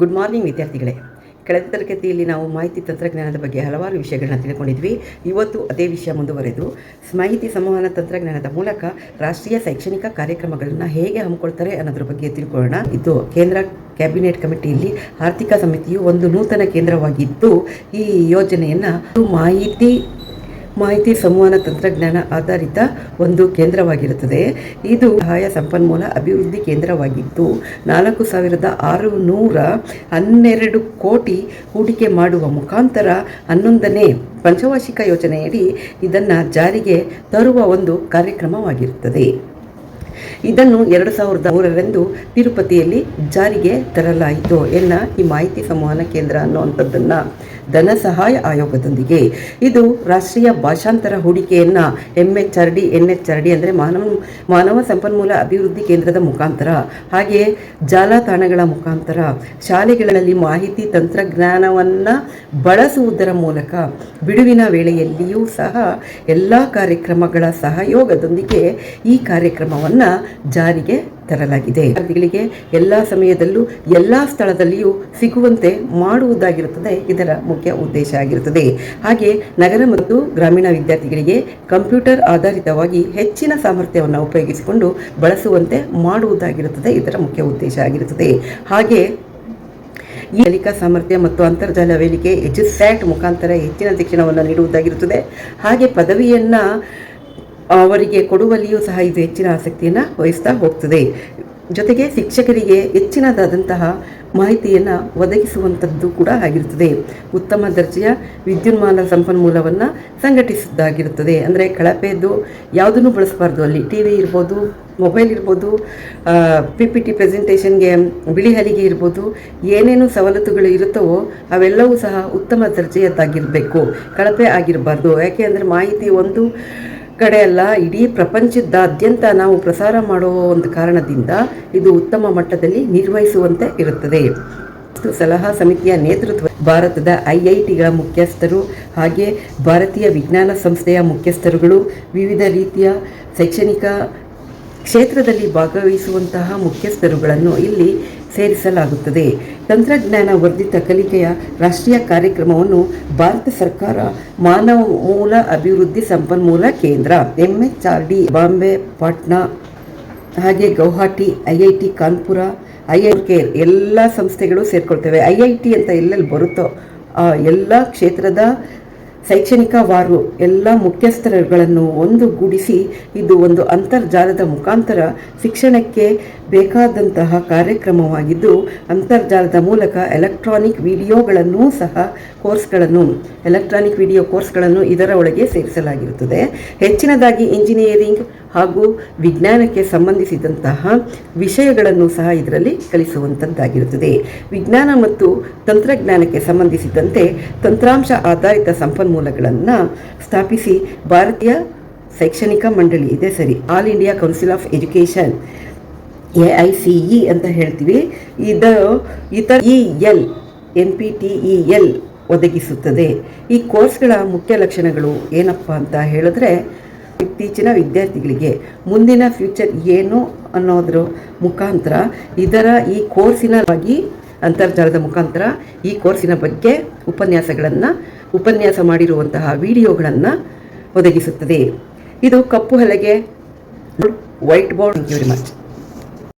Good morning ವಿದ್ಯಾರ್ಥಿಗಳೇ. ಕಳೆದ ತರಗತಿಯಲ್ಲಿ ನಾವು ಮಾಹಿತಿ ತಂತ್ರಜ್ಞಾನದ ಬಗ್ಗೆ ಹಲವಾರು ವಿಷಯಗಳನ್ನ ತಿಳ್ಕೊಂಡಿದ್ವಿ. ಇವತ್ತು ಅದೇ ವಿಷಯ ಮುಂದುವರೆದು, ಮಾಹಿತಿ ಸಂವಹನ ತಂತ್ರಜ್ಞಾನದ ಮೂಲಕ ರಾಷ್ಟ್ರೀಯ ಶೈಕ್ಷಣಿಕ ಕಾರ್ಯಕ್ರಮಗಳನ್ನು ಹೇಗೆ ಹಮ್ಮಿಕೊಳ್ತಾರೆ ಅನ್ನೋದ್ರ ಬಗ್ಗೆ ತಿಳ್ಕೊಳ್ಳೋಣ. ಇದು ಕೇಂದ್ರ ಕ್ಯಾಬಿನೆಟ್ ಕಮಿಟಿಯಲ್ಲಿ ಆರ್ಥಿಕ ಸಮಿತಿಯು ಒಂದು ನೂತನ ಕೇಂದ್ರವಾಗಿದ್ದು, ಈ ಯೋಜನೆಯನ್ನು ಮಾಹಿತಿ ಮಾಹಿತಿ ಸಂವಹನ ತಂತ್ರಜ್ಞಾನ ಆಧಾರಿತ ಒಂದು ಕೇಂದ್ರವಾಗಿರುತ್ತದೆ. ಇದು ಸಹಾಯ ಸಂಪನ್ಮೂಲ ಅಭಿವೃದ್ಧಿ ಕೇಂದ್ರವಾಗಿದ್ದು, ನಾಲ್ಕು ಸಾವಿರದ ಆರು ನೂರ ಹನ್ನೆರಡು ಕೋಟಿ ಹೂಡಿಕೆ ಮಾಡುವ ಮುಖಾಂತರ ಹನ್ನೊಂದನೇ ಪಂಚವಾರ್ಷಿಕ ಯೋಜನೆಯಡಿ ಇದನ್ನು ಜಾರಿಗೆ ತರುವ ಒಂದು ಕಾರ್ಯಕ್ರಮವಾಗಿರುತ್ತದೆ. ಇದನ್ನು ಎರಡು ಸಾವಿರದ ಮೂರರಂದು ತಿರುಪತಿಯಲ್ಲಿ ಜಾರಿಗೆ ತರಲಾಯಿತು. ಎನ್ನ ಈ ಮಾಹಿತಿ ಸಂವಹನ ಕೇಂದ್ರ ಅನ್ನುವಂಥದ್ದನ್ನು ಧನ ಸಹಾಯ ಆಯೋಗದೊಂದಿಗೆ. ಇದು ರಾಷ್ಟ್ರೀಯ ಭಾಷಾಂತರ ಹೂಡಿಕೆಯನ್ನು ಎಂ ಎಚ್ ಎನ್ ಅಂದರೆ ಮಾನವ ಮಾನವ ಸಂಪನ್ಮೂಲ ಅಭಿವೃದ್ಧಿ ಕೇಂದ್ರದ ಮುಖಾಂತರ, ಹಾಗೆಯೇ ಜಾಲತಾಣಗಳ ಮುಖಾಂತರ ಶಾಲೆಗಳಲ್ಲಿ ಮಾಹಿತಿ ತಂತ್ರಜ್ಞಾನವನ್ನು ಬಳಸುವುದರ ಮೂಲಕ ಬಿಡುವಿನ ವೇಳೆಯಲ್ಲಿಯೂ ಸಹ ಎಲ್ಲ ಕಾರ್ಯಕ್ರಮಗಳ ಸಹಯೋಗದೊಂದಿಗೆ ಈ ಕಾರ್ಯಕ್ರಮವನ್ನು ಜಾರಿಗೆ ತರಲಾಗಿದೆ. ವಿದ್ಯಾರ್ಥಿಗಳಿಗೆ ಎಲ್ಲ ಸಮಯದಲ್ಲೂ ಎಲ್ಲ ಸ್ಥಳದಲ್ಲಿಯೂ ಸಿಗುವಂತೆ ಮಾಡುವುದಾಗಿರುತ್ತದೆ ಇದರ ಮುಖ್ಯ ಉದ್ದೇಶ ಆಗಿರುತ್ತದೆ. ಹಾಗೆ ನಗರ ಮತ್ತು ಗ್ರಾಮೀಣ ವಿದ್ಯಾರ್ಥಿಗಳಿಗೆ ಕಂಪ್ಯೂಟರ್ ಆಧಾರಿತವಾಗಿ ಹೆಚ್ಚಿನ ಸಾಮರ್ಥ್ಯವನ್ನು ಉಪಯೋಗಿಸಿಕೊಂಡು ಬಳಸುವಂತೆ ಮಾಡುವುದಾಗಿರುತ್ತದೆ ಇದರ ಮುಖ್ಯ ಉದ್ದೇಶ ಆಗಿರುತ್ತದೆ. ಹಾಗೆ ಈ ಕಲಿಕಾ ಸಾಮರ್ಥ್ಯ ಮತ್ತು ಅಂತರ್ಜಾಲ ವೇದಿಕೆ ಎಜುಸ್ಯಾಟ್ ಮುಖಾಂತರ ಹೆಚ್ಚಿನ ಶಿಕ್ಷಣವನ್ನು ನೀಡುವುದಾಗಿರುತ್ತದೆ. ಹಾಗೆ ಪದವಿಯನ್ನು ಅವರಿಗೆ ಕೊಡುವಲ್ಲಿಯೂ ಸಹ ಇದು ಹೆಚ್ಚಿನ ಆಸಕ್ತಿಯನ್ನು ವಹಿಸ್ತಾ ಹೋಗ್ತದೆ. ಜೊತೆಗೆ ಶಿಕ್ಷಕರಿಗೆ ಹೆಚ್ಚಿನದಾದಂತಹ ಮಾಹಿತಿಯನ್ನು ಒದಗಿಸುವಂಥದ್ದು ಕೂಡ ಆಗಿರುತ್ತದೆ. ಉತ್ತಮ ದರ್ಜೆಯ ವಿದ್ಯುನ್ಮಾನ ಸಂಪನ್ಮೂಲವನ್ನು ಸಂಘಟಿಸಿದ್ದಾಗಿರುತ್ತದೆ. ಅಂದರೆ ಕಳಪೆಯದ್ದು ಯಾವುದನ್ನು ಬಳಸಬಾರ್ದು? ಅಲ್ಲಿ ಟಿ ವಿ ಇರ್ಬೋದು ಮೊಬೈಲ್ ಇರ್ಬೋದು ಪಿ ಪಿ ಟಿ ಪ್ರೆಸೆಂಟೇಷನ್ಗೆ ಬಿಳಿ ಹಲಿಗೆ ಇರ್ಬೋದು, ಏನೇನು ಸವಲತ್ತುಗಳು ಇರುತ್ತವೋ ಅವೆಲ್ಲವೂ ಸಹ ಉತ್ತಮ ದರ್ಜೆಯದ್ದಾಗಿರಬೇಕು. ಕಳಪೆ ಆಗಿರಬಾರ್ದು. ಯಾಕೆ ಅಂದರೆ ಮಾಹಿತಿ ಒಂದು ಕಡೆ ಅಲ್ಲ, ಇಡೀ ಪ್ರಪಂಚದಾದ್ಯಂತ ನಾವು ಪ್ರಸಾರ ಮಾಡುವ ಒಂದು ಕಾರಣದಿಂದ ಇದು ಉತ್ತಮ ಮಟ್ಟದಲ್ಲಿ ನಿರ್ವಹಿಸುವಂತೆ ಇರುತ್ತದೆ. ಸಲಹಾ ಸಮಿತಿಯ ನೇತೃತ್ವ ಭಾರತದ ಐಐಟಿಗಳ ಮುಖ್ಯಸ್ಥರು ಹಾಗೆ ಭಾರತೀಯ ವಿಜ್ಞಾನ ಸಂಸ್ಥೆಯ ಮುಖ್ಯಸ್ಥರುಗಳು ವಿವಿಧ ರೀತಿಯ ಶೈಕ್ಷಣಿಕ ಕ್ಷೇತ್ರದಲ್ಲಿ ಭಾಗವಹಿಸುವಂತಹ ಮುಖ್ಯಸ್ಥರುಗಳನ್ನು ಇಲ್ಲಿ ಸೇರಿಸಲಾಗುತ್ತದೆ. ತಂತ್ರಜ್ಞಾನ ವರ್ಧಿತ ಕಲಿಕೆಯ ರಾಷ್ಟ್ರೀಯ ಕಾರ್ಯಕ್ರಮವನ್ನು ಭಾರತ ಸರ್ಕಾರ ಮಾನವ ಮೂಲ ಅಭಿವೃದ್ಧಿ ಸಂಪನ್ಮೂಲ ಕೇಂದ್ರ M H R D Bombay, Patna ಹಾಗೆ Guwahati I I T Kanpur I I care ಎಲ್ಲ ಸಂಸ್ಥೆಗಳು ಸೇರಿಕೊಳ್ತವೆ. ಐ ಐ ಟಿ ಅಂತ ಎಲ್ಲೆಲ್ಲಿ ಬರುತ್ತೋ ಆ ಎಲ್ಲ ಕ್ಷೇತ್ರದ ಶೈಕ್ಷಣಿಕ ವಾರು ಎಲ್ಲ ಮುಖ್ಯಸ್ಥರುಗಳನ್ನು ಒಂದುಗೂಡಿಸಿ ಇದು ಒಂದು ಅಂತರ್ಜಾಲದ ಮುಖಾಂತರ ಶಿಕ್ಷಣಕ್ಕೆ ಬೇಕಾದಂತಹ ಕಾರ್ಯಕ್ರಮವಾಗಿದ್ದು, ಅಂತರ್ಜಾಲದ ಮೂಲಕ ಎಲೆಕ್ಟ್ರಾನಿಕ್ ವಿಡಿಯೋಗಳನ್ನು ಸಹ ಕೋರ್ಸ್ಗಳನ್ನು, ಎಲೆಕ್ಟ್ರಾನಿಕ್ ವಿಡಿಯೋ ಕೋರ್ಸ್ಗಳನ್ನು ಇದರ ಒಳಗೆ ಸೇರಿಸಲಾಗಿರುತ್ತದೆ. ಹೆಚ್ಚಿನದಾಗಿ ಇಂಜಿನಿಯರಿಂಗ್ ಹಾಗೂ ವಿಜ್ಞಾನಕ್ಕೆ ಸಂಬಂಧಿಸಿದಂತಹ ವಿಷಯಗಳನ್ನು ಸಹ ಇದರಲ್ಲಿ ಕಲಿಸುವಂಥದ್ದಾಗಿರುತ್ತದೆ ವಿಜ್ಞಾನ ಮತ್ತು ತಂತ್ರಜ್ಞಾನಕ್ಕೆ ಸಂಬಂಧಿಸಿದಂತೆ ತಂತ್ರಾಂಶ ಆಧಾರಿತ ಸಂಪನ್ಮೂಲಗಳನ್ನು ಸ್ಥಾಪಿಸಿ ಭಾರತೀಯ ಶೈಕ್ಷಣಿಕ ಮಂಡಳಿ, ಇದೆ ಸರಿ, all India council of education, A I C ಅಂತ ಹೇಳ್ತೀವಿ. ಇದು ಇತರ E L, N P T E L ಒದಗಿಸುತ್ತದೆ. ಈ ಕೋರ್ಸ್ಗಳ ಮುಖ್ಯ ಲಕ್ಷಣಗಳು ಏನಪ್ಪ ಅಂತ ಹೇಳಿದ್ರೆ ಇತ್ತೀಚಿನ ವಿದ್ಯಾರ್ಥಿಗಳಿಗೆ ಮುಂದಿನ ಫ್ಯೂಚರ್ ಏನು ಅನ್ನೋದ್ರ ಮುಖಾಂತರ, ಇದರ ಈ ಕೋರ್ಸಿನವಾಗಿ ಅಂತರ್ಜಾಲದ ಮುಖಾಂತರ ಈ ಕೋರ್ಸಿನ ಬಗ್ಗೆ ಉಪನ್ಯಾಸಗಳನ್ನು, ಉಪನ್ಯಾಸ ಮಾಡಿರುವಂತಹ ವಿಡಿಯೋಗಳನ್ನು ಒದಗಿಸುತ್ತದೆ. ಇದು ಕಪ್ಪು ಹಲಗೆ white board thank you very much